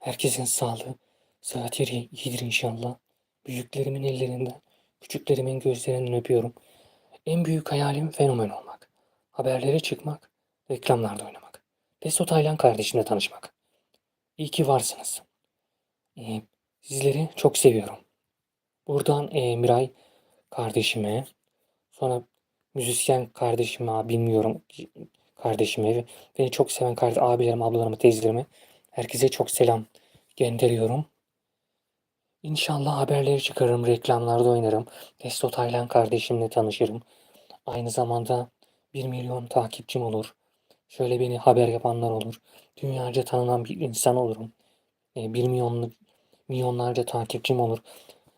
Herkesin sağlığı, sıhhatleri iyidir inşallah. Büyüklerimin ellerinden, küçüklerimin gözlerinden öpüyorum. En büyük hayalim fenomen olmak. Haberlere çıkmak, reklamlarda oynamak. Testo Taylan kardeşimle tanışmak. İyi ki varsınız. Ee, sizleri çok seviyorum. Buradan e, Miray kardeşime, sonra müzisyen kardeşime, bilmiyorum kardeşime beni çok seven kardeş, abilerim, ablalarıma, teyzelerime herkese çok selam gönderiyorum. İnşallah haberleri çıkarırım, reklamlarda oynarım. Testo Taylan kardeşimle tanışırım. Aynı zamanda 1 milyon takipçim olur. Şöyle beni haber yapanlar olur. Dünyaca tanınan bir insan olurum. E, 1 milyon milyonlarca takipçim olur.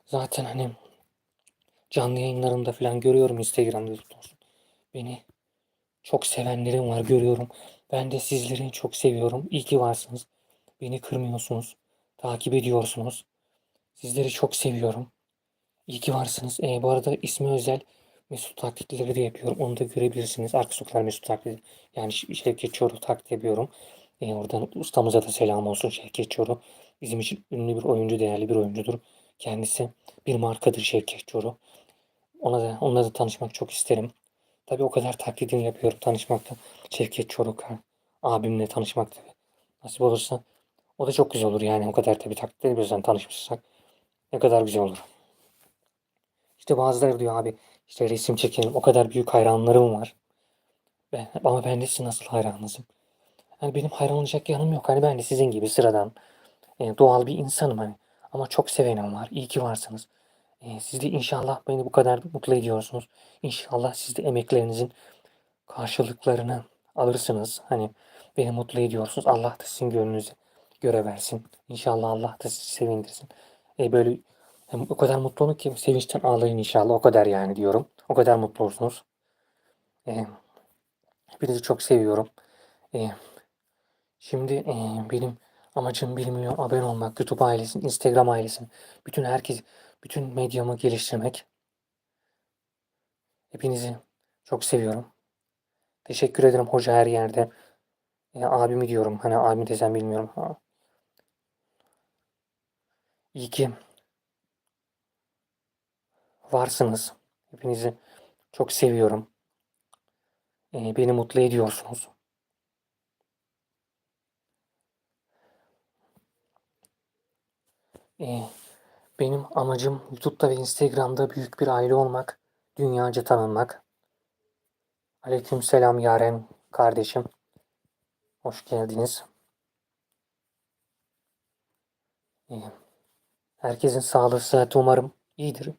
Zaten hani canlı yayınlarımda falan görüyorum Instagram'da olsun. Beni çok sevenlerim var görüyorum. Ben de sizleri çok seviyorum. İyi ki varsınız. Beni kırmıyorsunuz. Takip ediyorsunuz. Sizleri çok seviyorum. İyi ki varsınız. E, bu arada ismi özel Mesut taklitleri de yapıyorum. Onu da görebilirsiniz. Arka sokaklar Mesut taklidi. Yani Şevket Çoruh taklit yapıyorum. E, oradan ustamıza da selam olsun Şevket Çoruh. Bizim için ünlü bir oyuncu, değerli bir oyuncudur. Kendisi bir markadır Şevket Çoruh. Ona da, onunla da tanışmak çok isterim. Tabii o kadar taklidini yapıyorum tanışmakta. Şevket Çoruh abimle tanışmak tabii. Nasip olursa o da çok güzel olur yani o kadar tabii taklit ediyorsan tanışmışsak ne kadar güzel olur. İşte bazıları diyor abi işte resim çekelim o kadar büyük hayranlarım var. Ben, ama ben de sizin nasıl hayranınızım. Hani benim hayran olacak yanım yok. Hani ben de sizin gibi sıradan e, doğal bir insanım hani. Ama çok sevenim var. İyi ki varsınız. E, siz de inşallah beni bu kadar mutlu ediyorsunuz. İnşallah siz de emeklerinizin karşılıklarını alırsınız. Hani beni mutlu ediyorsunuz. Allah da sizin gönlünüzü göre versin. İnşallah Allah da sizi sevindirsin. E, böyle o kadar mutlu olun ki sevinçten ağlayın inşallah. O kadar yani diyorum. O kadar mutlu olsunuz. E, hepinizi çok seviyorum. E, şimdi e, benim amacım 1 milyon abone olmak. YouTube ailesinin, Instagram ailesinin. Bütün herkes, bütün medyamı geliştirmek. Hepinizi çok seviyorum. Teşekkür ederim hoca her yerde. E, abimi diyorum. Hani abimi desem bilmiyorum. İyi ki varsınız. Hepinizi çok seviyorum. E, beni mutlu ediyorsunuz. E, benim amacım YouTube'da ve Instagram'da büyük bir aile olmak. Dünyaca tanınmak. Aleykümselam Yaren kardeşim. Hoş geldiniz. E, herkesin sağlığı, sıhhati umarım iyidir.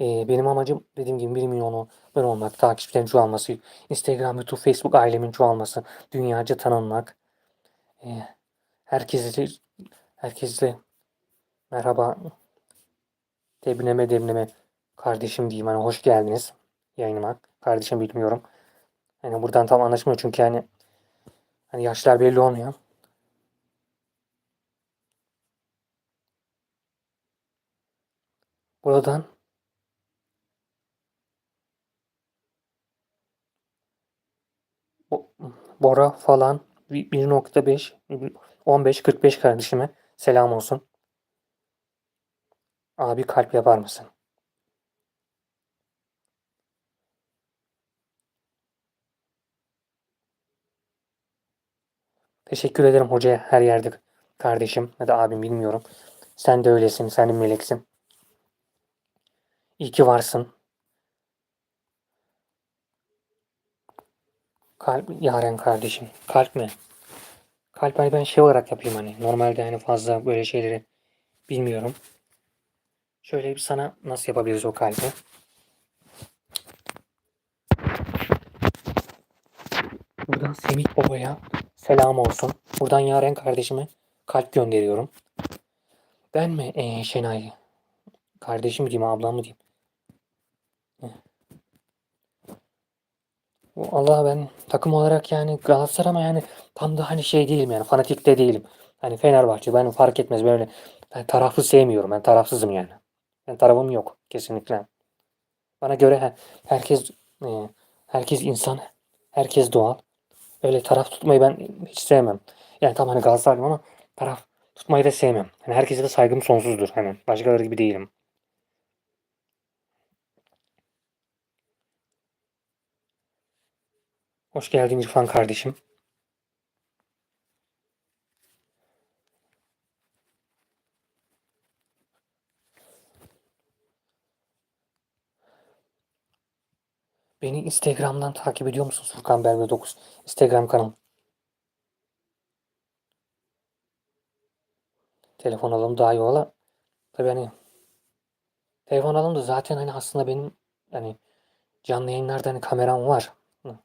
E, benim amacım dediğim gibi 1 milyonu ben olmak, takipçilerin çoğalması, Instagram, YouTube, Facebook ailemin çoğalması, dünyaca tanınmak. E, herkesle, herkesle merhaba, demleme demleme kardeşim diyeyim. Hani hoş geldiniz yayınıma. Kardeşim bilmiyorum. Hani buradan tam anlaşmıyor çünkü hani hani yaşlar belli olmuyor. Buradan Bo- Bora falan 1.5 15-45 kardeşime selam olsun. Abi kalp yapar mısın? Teşekkür ederim hocaya her yerde kardeşim ya da abim bilmiyorum. Sen de öylesin, sen de meleksin. İyi ki varsın. Kalp Yaren kardeşim. Kalp mi? Kalp hani ben şey olarak yapayım hani. Normalde hani fazla böyle şeyleri bilmiyorum. Şöyle bir sana nasıl yapabiliriz o kalbi? Buradan Semih Baba'ya selam olsun. Buradan Yaren kardeşime kalp gönderiyorum. Ben mi ee, Şenay? Kardeşim mi diyeyim, ablam mı diyeyim? Allah ben takım olarak yani Galatasaray ama yani tam da hani şey değilim yani fanatik de değilim. Hani Fenerbahçe ben fark etmez böyle ben taraflı sevmiyorum ben tarafsızım yani. Ben tarafım yok kesinlikle. Bana göre he- herkes e, herkes insan, herkes doğal. Öyle taraf tutmayı ben hiç sevmem. Yani tamam hani Galatasaraylıyım ama taraf Tutmayı da sevmem. Hani herkese de saygım sonsuzdur. Hani başkaları gibi değilim. Hoş geldin İrfan kardeşim. Beni Instagram'dan takip ediyor musun Furkan Berbe 9? Instagram kanalım. Telefon alalım daha iyi olur. Tabii hani telefon alalım da zaten hani aslında benim hani canlı yayınlarda hani kameram var. Hı.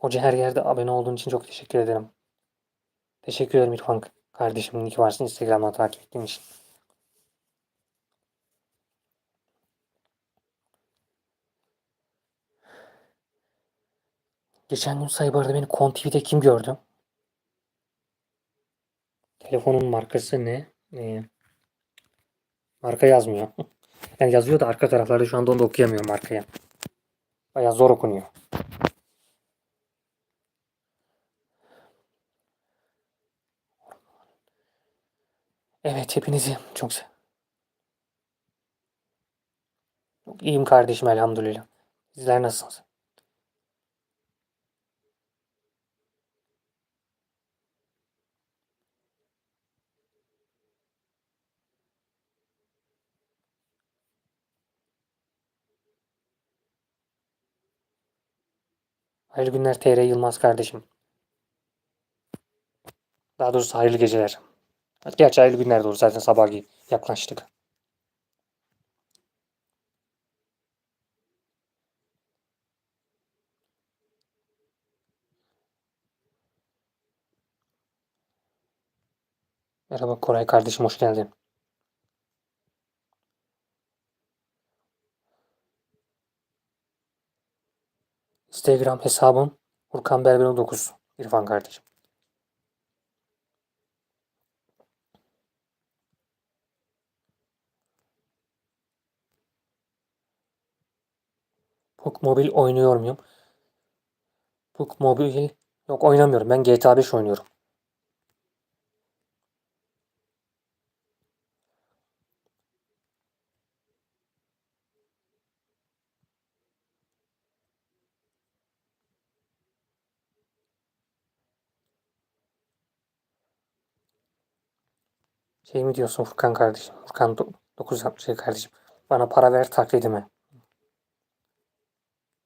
Hoca her yerde abone olduğun için çok teşekkür ederim. Teşekkür ederim İrfan kardeşim. İyi varsın Instagram'dan takip ettiğin için. Geçen gün Cyber'da beni Kon TV'de kim gördü? Telefonun markası ne? Ee, marka yazmıyor. Yani yazıyor da arka taraflarda şu anda onu da okuyamıyorum markaya. Bayağı zor okunuyor. Evet hepinizi çok sev. Çok iyiyim kardeşim elhamdülillah. Sizler nasılsınız? Hayırlı günler TR Yılmaz kardeşim. Daha doğrusu hayırlı geceler. Gerçi hayırlı günler doğru zaten sabah yaklaştık. Merhaba Koray kardeşim hoş geldin. Instagram hesabım Furkan Berber 9 İrfan kardeşim. PUBG Mobile oynuyor muyum? PUBG Mobile yok oynamıyorum. Ben GTA 5 oynuyorum. Şey mi diyorsun Furkan kardeşim? Furkan 9 şey kardeşim. Bana para ver taklidime.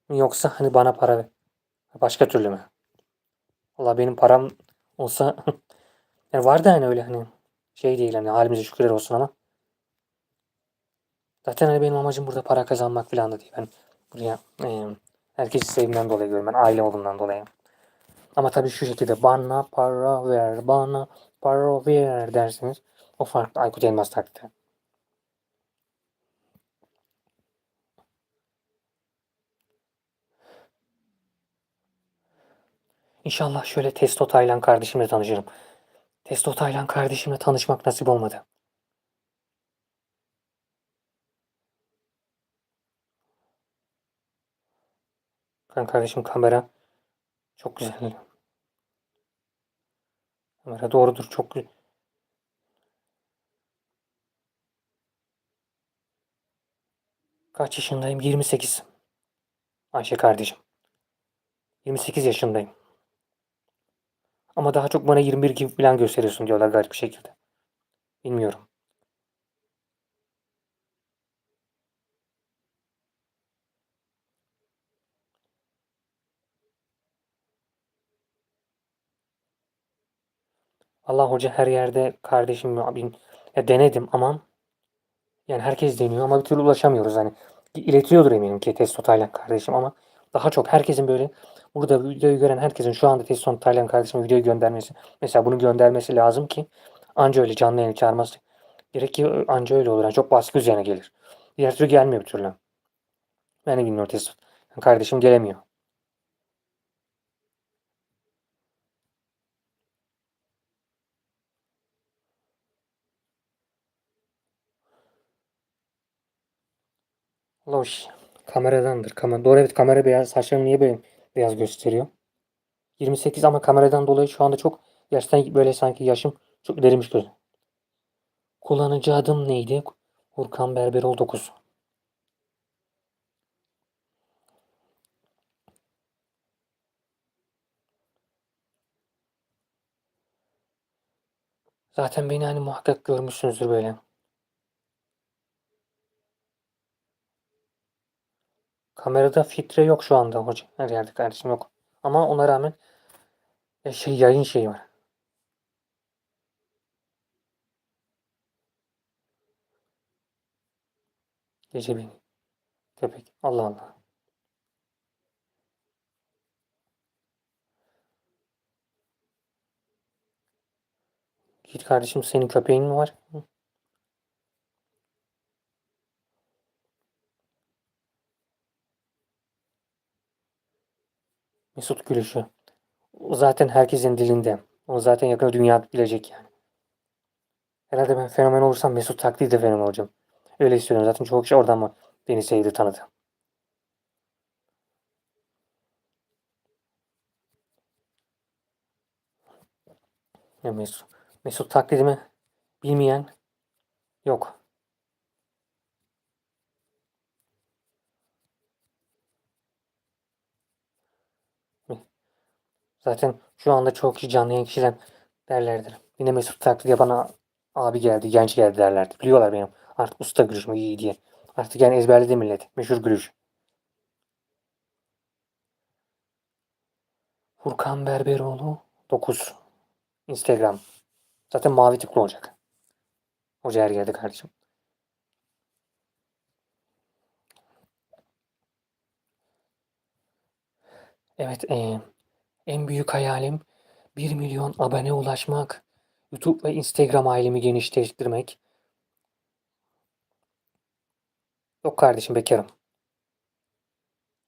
Yoksa hani bana para ver. Başka türlü mü? Valla benim param olsa yani var da hani öyle hani şey değil hani halimize şükürler olsun ama zaten hani benim amacım burada para kazanmak falan da değil. Ben buraya e, herkesi sevimden dolayı görüyorum. Ben aile olduğundan dolayı. Ama tabii şu şekilde bana para ver, bana para ver dersiniz. O farklı Aykut Elmas taklidi. İnşallah şöyle Testo Taylan kardeşimle tanışırım. Testo Taylan kardeşimle tanışmak nasip olmadı. Ben kardeşim kamera çok güzel. Kamera doğrudur çok güzel. Kaç yaşındayım? 28. Ayşe kardeşim. 28 yaşındayım. Ama daha çok bana 21 gibi falan gösteriyorsun diyorlar garip bir şekilde. Bilmiyorum. Allah hoca her yerde kardeşim abim ya denedim ama yani herkes deniyor ama bir türlü ulaşamıyoruz hani. İletiyordur eminim ki Testo Taylan kardeşim ama daha çok herkesin böyle burada videoyu gören herkesin şu anda Testo Taylan kardeşime videoyu göndermesi mesela bunu göndermesi lazım ki anca öyle canlı yayın çağırması gerek ki anca öyle olur. Yani çok baskı üzerine gelir. Diğer türlü gelmiyor bir türlü. Ben de bilmiyorum Testo. Yani kardeşim gelemiyor. Loş. Kameradandır. Kamera. Doğru evet kamera beyaz. Saçlarım niye böyle beyaz gösteriyor? 28 ama kameradan dolayı şu anda çok gerçekten böyle sanki yaşım çok ilerimiş gözü. Kullanıcı adım neydi? Furkan Berberoğlu 9. Zaten beni hani muhakkak görmüşsünüzdür böyle. Kamerada filtre yok şu anda hocam. Her yerde kardeşim yok. Ama ona rağmen ya şey yayın şeyi var. Gece beni. Köpek. Allah Allah. Git kardeşim senin köpeğin mi var? Hı. Mesut gülüşü. O zaten herkesin dilinde. O zaten yakında dünya bilecek yani. Herhalde ben fenomen olursam Mesut taklidi de fenomen olacağım. Öyle istiyorum. Zaten çok kişi oradan mı beni sevdi tanıdı. Ya Mesut. Mesut taklidimi bilmeyen yok. Zaten şu anda çok kişi canlı yayın kişiden derlerdir. Yine Mesut taklidi bana abi geldi, genç geldi derlerdi. Biliyorlar benim artık usta gülüşümü iyi diye. Artık yani ezberledi millet. Meşhur gülüş. Furkan Berberoğlu 9. Instagram. Zaten mavi tıklı olacak. Hoca her yerde kardeşim. Evet, eee, en büyük hayalim 1 milyon abone ulaşmak. YouTube ve Instagram ailemi genişlettirmek. Yok kardeşim bekarım.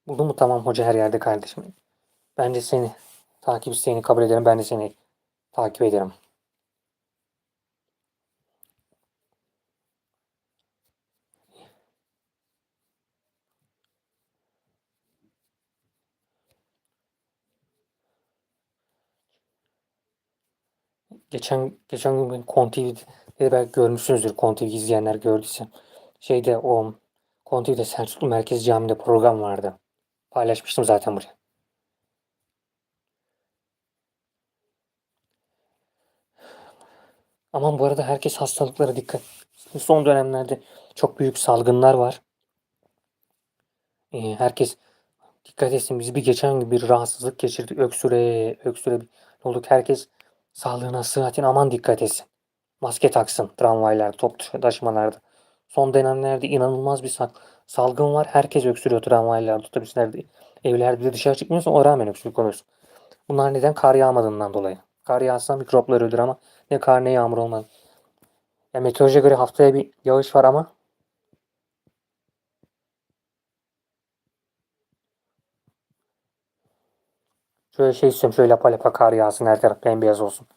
Buldun mu? Tamam hoca her yerde kardeşim. Ben de seni takip isteğini kabul ederim. Ben de seni takip ederim. Geçen geçen gün ben KonTV'de belki görmüşsünüzdür. KonTV izleyenler gördüyse. Şeyde o KonTV'de Selçuklu Merkez Camii'nde program vardı. Paylaşmıştım zaten buraya. Aman bu arada herkes hastalıklara dikkat. Son dönemlerde çok büyük salgınlar var. Ee, herkes dikkat etsin. Biz bir geçen gün bir rahatsızlık geçirdik. Öksüre, öksüre olduk. Herkes sağlığına, sıhhatine aman dikkat etsin. Maske taksın tramvaylar, top taşımalarda. Son dönemlerde inanılmaz bir sal- salgın var. Herkes öksürüyor tramvaylarda, otobüslerde. Evlerde dışarı çıkmıyorsun o rağmen öksürük oluyorsun. Bunlar neden? Kar yağmadığından dolayı. Kar yağsa mikroplar ölür ama ne kar ne yağmur olmaz. Ya meteorolojiye göre haftaya bir yağış var ama şöyle şey istiyorum. Şöyle lapa lapa kar yağsın. Her taraf bembeyaz olsun.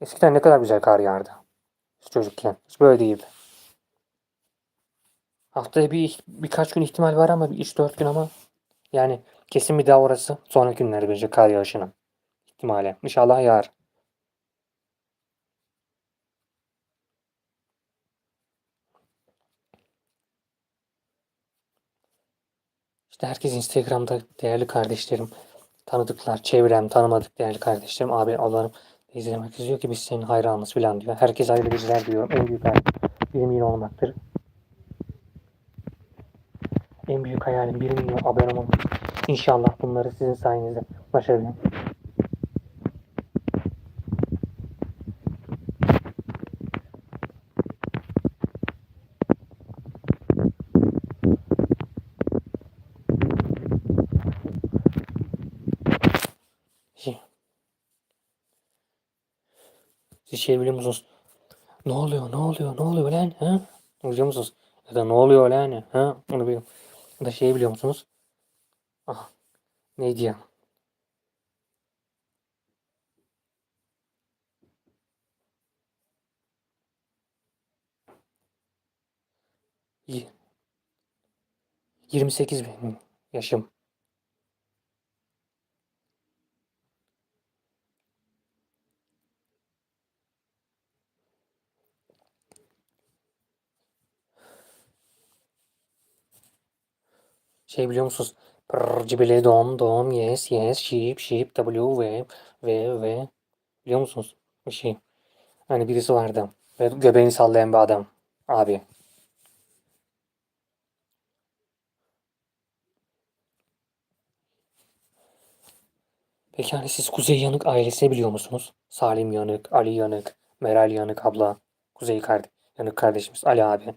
Eskiden ne kadar güzel kar yağardı. Çocukken. Hiç böyle değildi. Haftaya bir birkaç gün ihtimal var ama bir 3-4 gün ama yani kesin bir daha orası. Sonraki günlerde bence kar yağışının ihtimali. İnşallah yağar. İşte herkes Instagram'da değerli kardeşlerim, tanıdıklar, çevrem, tanımadık değerli kardeşlerim, abi Allah'ım izlemek istiyor ki biz senin hayranımız falan diyor. Herkes hayırlı geceler diyorum. En büyük hayalim 1 milyon olmaktır. En büyük hayalim 1 milyon abone olmak. İnşallah bunları sizin sayenizde başarabilirim. Şey, Siz şey biliyor musunuz? Ne oluyor, ne oluyor, ne oluyor lan? Ha? Biliyor musunuz? Ya da ne oluyor lan? Ha? Onu biliyorum. Ya da şey biliyor musunuz? Ah, neydi ya? Y- 28 benim yaşım. Şey biliyor musunuz? Prrr, dom dom yes yes sheep sheep w v v v biliyor musunuz? Bir şey. Hani birisi vardı. Ve göbeğini sallayan bir adam. Abi. Peki hani siz Kuzey Yanık ailesini biliyor musunuz? Salim Yanık, Ali Yanık, Meral Yanık abla, Kuzey kardeş, Yanık kardeşimiz, Ali abi.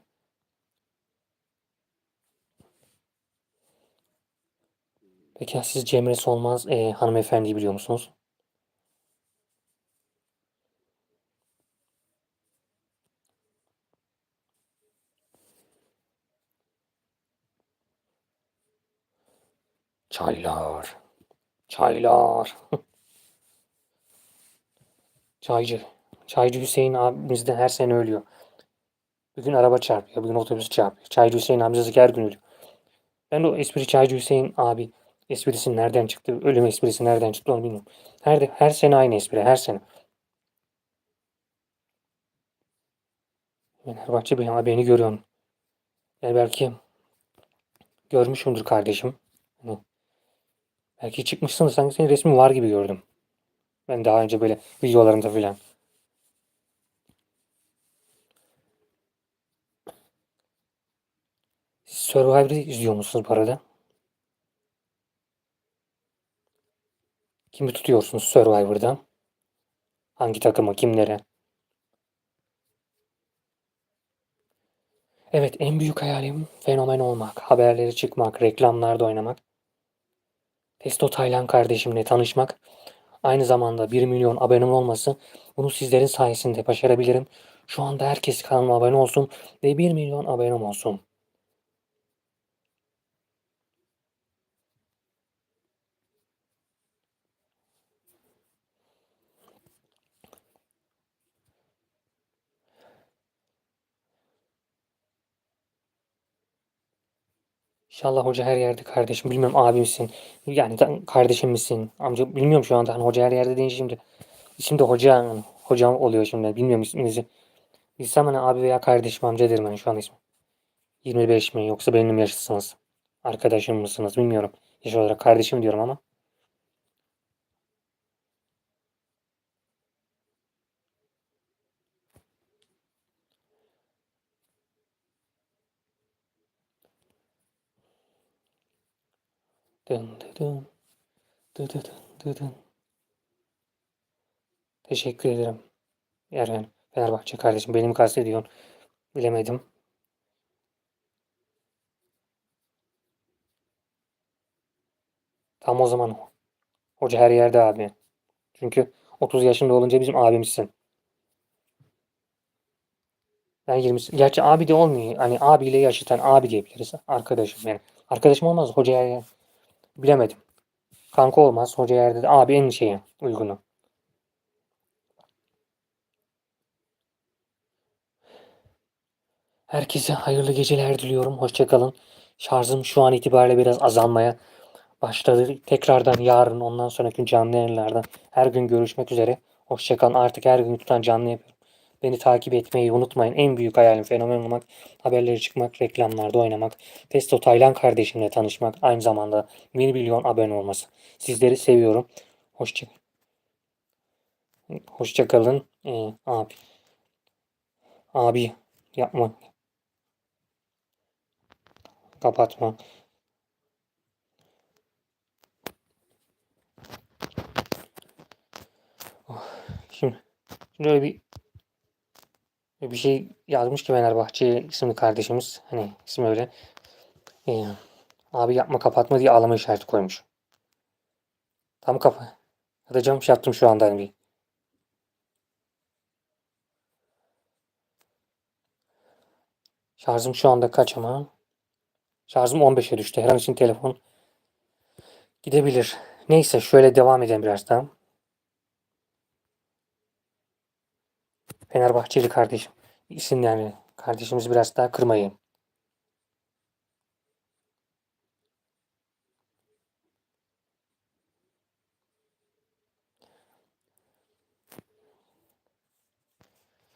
Peki siz Cemre Solmaz e, hanımefendiyi biliyor musunuz? Çaylar. Çaylar. Çaycı. Çaycı Hüseyin abimiz de her sene ölüyor. Bir gün araba çarpıyor, bir gün otobüs çarpıyor. Çaycı Hüseyin amcası her gün ölüyor. Ben de o espri Çaycı Hüseyin abi esprisi nereden çıktı, ölüm esprisi nereden çıktı onu bilmiyorum. Her, her sene aynı espri, her sene. Fenerbahçe beni, beni görüyorsun. Yani belki görmüşümdür kardeşim. Hani belki çıkmışsın sanki senin resmin var gibi gördüm. Ben daha önce böyle videolarımda filan. Survivor'ı izliyor musunuz bu arada? Kimi tutuyorsunuz Survivor'da? Hangi takıma, kimlere? Evet, en büyük hayalim fenomen olmak, haberlere çıkmak, reklamlarda oynamak. Testo Taylan kardeşimle tanışmak. Aynı zamanda 1 milyon abonem olması. Bunu sizlerin sayesinde başarabilirim. Şu anda herkes kanalıma abone olsun ve 1 milyon abonem olsun. İnşallah hoca her yerde kardeşim. Bilmiyorum abimsin. Yani kardeşim misin? Amca bilmiyorum şu anda. Hani hoca her yerde deyince şimdi. İsim de hoca. Hocam oluyor şimdi. Bilmiyorum isminizi. Bilsem hani abi veya kardeşim amca derim hani şu an ismi. 25 mi yoksa benim yaşıtsınız. Arkadaşım mısınız bilmiyorum. Yaş olarak kardeşim diyorum ama. Dın dı dın. Dı dı dın dı dın. Teşekkür ederim. Eren Fenerbahçe kardeşim benim kastediyorsun. Bilemedim. Tam o zaman hoca her yerde abi. Çünkü 30 yaşında olunca bizim abimizsin. Ben 20. Gerçi abi de olmuyor. Hani abiyle yaşıtan abi diyebiliriz. Arkadaşım yani. Arkadaşım olmaz. Hoca yer bilemedim. Kanka olmaz. Hoca yerde de abi en şeyi uygunu. Herkese hayırlı geceler diliyorum. Hoşçakalın. Şarjım şu an itibariyle biraz azalmaya başladı. Tekrardan yarın ondan sonraki canlı yayınlardan her gün görüşmek üzere. Hoşçakalın. Artık her gün tutan canlı yapıyorum. Beni takip etmeyi unutmayın. En büyük hayalim fenomen olmak, haberleri çıkmak, reklamlarda oynamak, Testo Taylan kardeşimle tanışmak, aynı zamanda 1 milyon abone olması. Sizleri seviyorum. Hoşça Hoşça kalın. Ee, abi. Abi yapma. Kapatma. Oh, şimdi, şimdi öyle bir bir şey yazmış ki Fenerbahçe isimli kardeşimiz. Hani ismi öyle. Ee, abi yapma kapatma diye ağlama işareti koymuş. Tam kapa. Atacağım şey yaptım şu anda hani. Şarjım şu anda kaç ama? Şarjım 15'e düştü. Her an için telefon gidebilir. Neyse şöyle devam edelim biraz daha. Fenerbahçeli kardeşim. İsim yani kardeşimizi biraz daha kırmayın.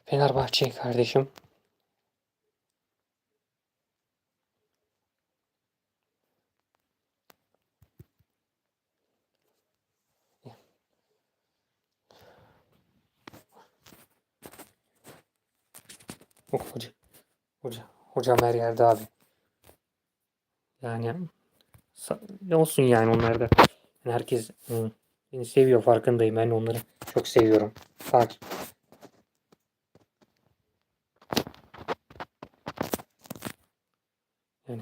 Fenerbahçe kardeşim. Hoca, hoca, hocam her yerde abi. Yani ne olsun yani onlar da. Yani herkes hı, beni seviyor farkındayım. Ben onları çok seviyorum. Bak. Yani.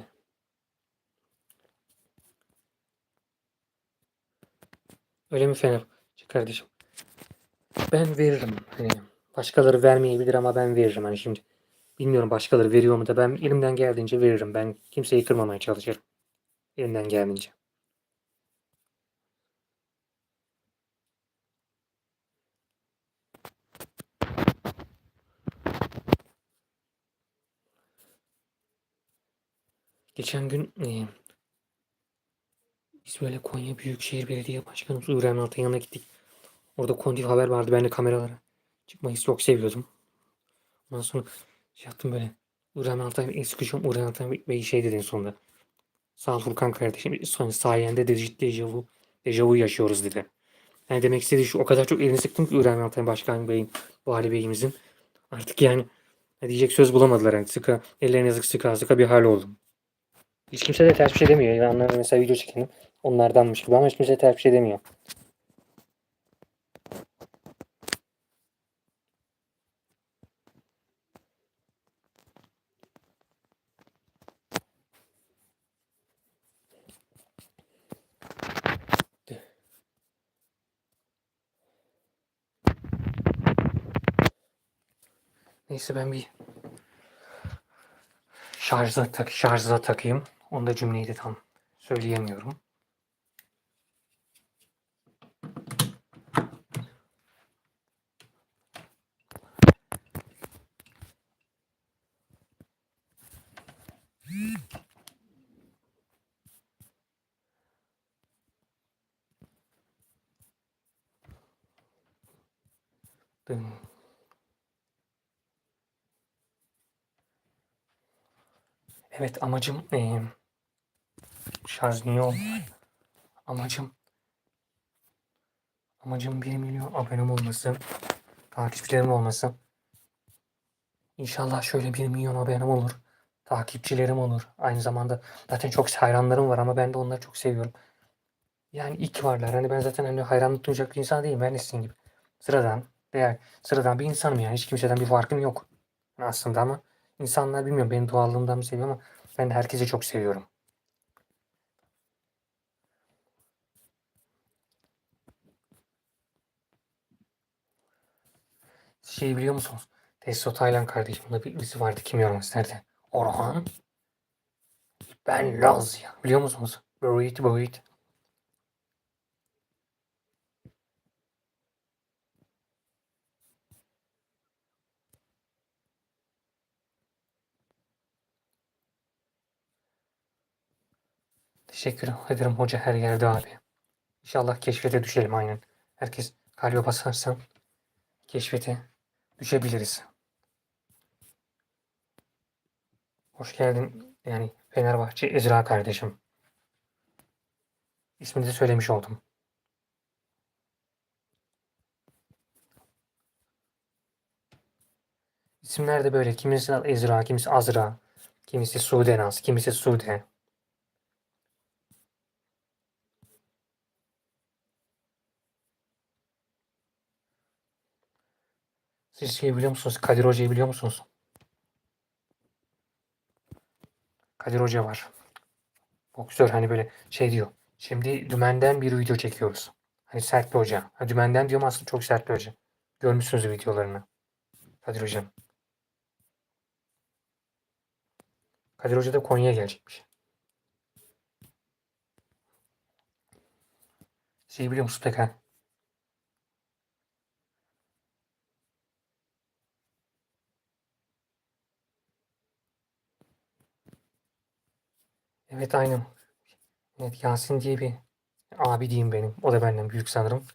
Öyle mi Fener? Kardeşim. Ben veririm. Hani başkaları vermeyebilir ama ben veririm. Hani şimdi bilmiyorum başkaları veriyor mu da ben elimden geldiğince veririm. Ben kimseyi kırmamaya çalışırım. Elimden geldiğince. Geçen gün e, biz böyle Konya Büyükşehir Belediye Başkanımız Uğur Altay'ın yanına gittik. Orada kondil haber vardı. Ben de kameralara çıkmayı çok seviyordum. Ondan sonra şey yaptım böyle. Uğur Altay el sıkışıyorum. Uğur Altay Bey şey dedi en sonunda. Sağ ol Furkan kardeşim. Sonra sayende dedi dejavu, dejavu yaşıyoruz dedi. Yani demek istediği şu o kadar çok elini sıktım ki Uğur Altay Başkan Bey'in, Vali Bey'imizin. Artık yani diyecek söz bulamadılar. Yani sıka, ellerine yazık sıka sıka bir hal oldum. Hiç kimse de ters bir şey demiyor. İnanlar mesela video çekelim. Onlardanmış gibi ama hiç kimse ters bir şey demiyor. Neyse ben bir şarja tak şarja takayım. Onda cümleyi de tam söyleyemiyorum. Dın. Evet amacım ee, şarj? Amacım amacım 1 milyon abonem olması, takipçilerim olması. İnşallah şöyle 1 milyon abonem olur. Takipçilerim olur. Aynı zamanda zaten çok hayranlarım var ama ben de onları çok seviyorum. Yani ilk varlar. Hani ben zaten hani hayranlık duyacak bir insan değilim. Ben de sizin gibi. Sıradan, değer, sıradan bir insanım yani. Hiç kimseden bir farkım yok. Aslında ama insanlar bilmiyorum benim doğallığımdan mı seviyor ama ben herkesi çok seviyorum. Şey biliyor musunuz? Testo Taylan kardeşimle bir birisi vardı. Kim nerede? Orhan. Ben Laz ya. Biliyor musunuz? Boyut boyut. Teşekkür ederim hoca her yerde abi. İnşallah keşfete düşelim aynen. Herkes kalbe basarsa keşfete düşebiliriz. Hoş geldin yani Fenerbahçe Ezra kardeşim. İsmini de söylemiş oldum. İsimler de böyle. Kimisi Ezra, kimisi Azra, kimisi Sudenaz, kimisi Sude. Siz şey biliyor musunuz? Kadir Hoca'yı biliyor musunuz? Kadir Hoca var. Boksör hani böyle şey diyor. Şimdi dümenden bir video çekiyoruz. Hani sert bir hoca. Ha, dümenden diyorum aslında çok sert bir hoca. Görmüşsünüz videolarını. Kadir Hocam. Kadir Hoca da Konya'ya gelecekmiş. Şey biliyor musun pek Evet aynen. Evet Yasin diye bir abi diyeyim benim. O da benden büyük sanırım.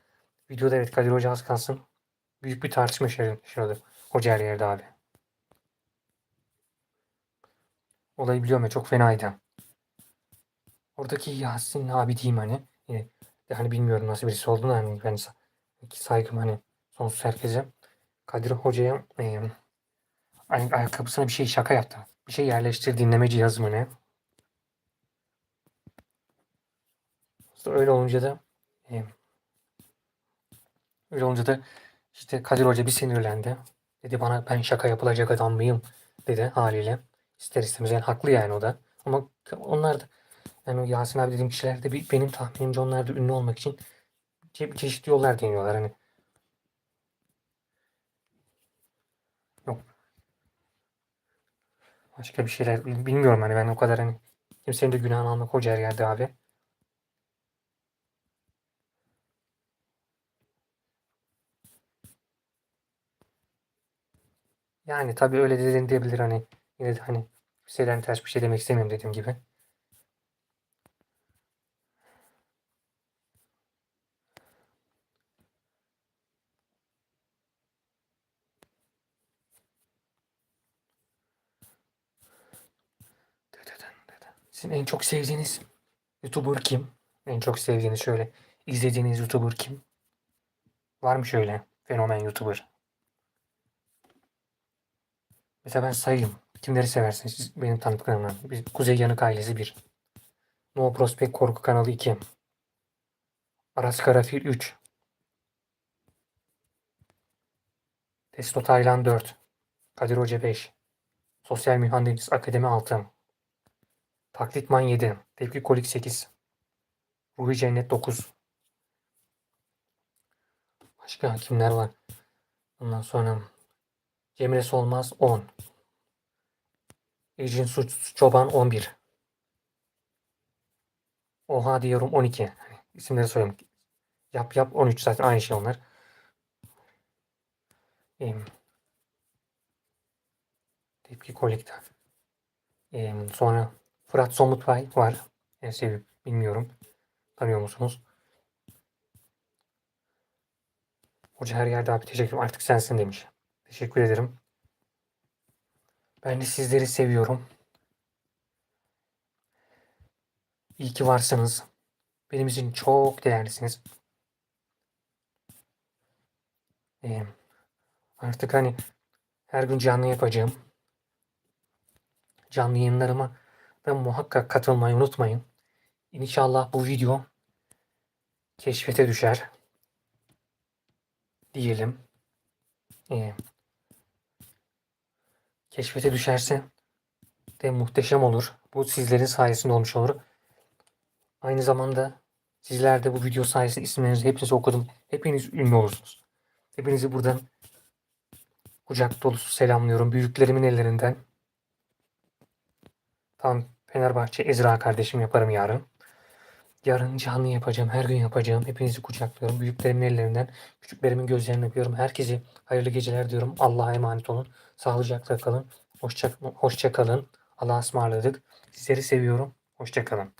Videoda evet Kadir Hoca az kalsın. Büyük bir tartışma yaşadı. Hoca her yerde abi. Olayı biliyorum ya çok fenaydı. Oradaki Yasin abi diyeyim hani. Yani, hani bilmiyorum nasıl birisi olduğunu hani ben saygım hani sonsuz herkese. Kadir Hoca'ya e, Ay- ayakkabısına bir şey şaka yaptı. Bir şey yerleştir dinleme cihazı mı ne? Öyle olunca da e, öyle olunca da işte Kadir Hoca bir sinirlendi. Dedi bana ben şaka yapılacak adam mıyım dedi haliyle. İster istemez yani haklı yani o da. Ama onlar da yani o Yasin abi dediğim kişiler de bir- benim tahminimce onlar da ünlü olmak için çe- çeşitli yollar deniyorlar hani. Yok. Başka bir şeyler bil- bilmiyorum hani ben o kadar hani kimsenin de günahını almak hoca her yerde abi. Yani tabii öyle de denilebilir hani yine de hani şeyden ters bir şey demek istemiyorum dediğim gibi. Sizin en çok sevdiğiniz YouTuber kim? En çok sevdiğiniz şöyle izlediğiniz YouTuber kim? Var mı şöyle fenomen YouTuber? Mesela ben sayayım. Kimleri seversiniz siz benim tanıdıklarımdan? Bir, Kuzey Yanık ailesi 1. No Prospect Korku kanalı 2. Aras Karafil 3. Testo Taylan 4. Kadir Hoca 5. Sosyal Mühendis Akademi 6. Taklitman 7. Tepki Kolik 8. Ruhi Cennet 9. Başka kimler var? Ondan sonra Cemre Solmaz 10. Ecin Suç Çoban 11. Oha diyorum 12. Hani isimleri söyleyeyim. Yap yap 13 zaten aynı şey onlar. Em, Tepki Kolik'ten. Em, sonra Fırat Somutbay var. En sevip bilmiyorum. Tanıyor musunuz? Hoca her yerde abi teşekkür ederim. Artık sensin demiş. Teşekkür ederim. Ben de sizleri seviyorum. İyi ki varsınız. Benim için çok değerlisiniz. Ee, artık hani her gün canlı yapacağım. Canlı yayınlarıma da muhakkak katılmayı unutmayın. İnşallah bu video keşfete düşer. Diyelim. Ee, keşfete düşerse de muhteşem olur. Bu sizlerin sayesinde olmuş olur. Aynı zamanda sizler de bu video sayesinde isimlerinizi hepinizi okudum. Hepiniz ünlü olursunuz. Hepinizi buradan kucak dolusu selamlıyorum. Büyüklerimin ellerinden. Tam Fenerbahçe Ezra kardeşim yaparım yarın. Yarın canlı yapacağım. Her gün yapacağım. Hepinizi kucaklıyorum. Büyüklerimin ellerinden, küçüklerimin gözlerinden öpüyorum. Herkese hayırlı geceler diyorum. Allah'a emanet olun. Sağlıcakla kalın. Hoşça, hoşça kalın. Allah'a ısmarladık. Sizleri seviyorum. Hoşça kalın.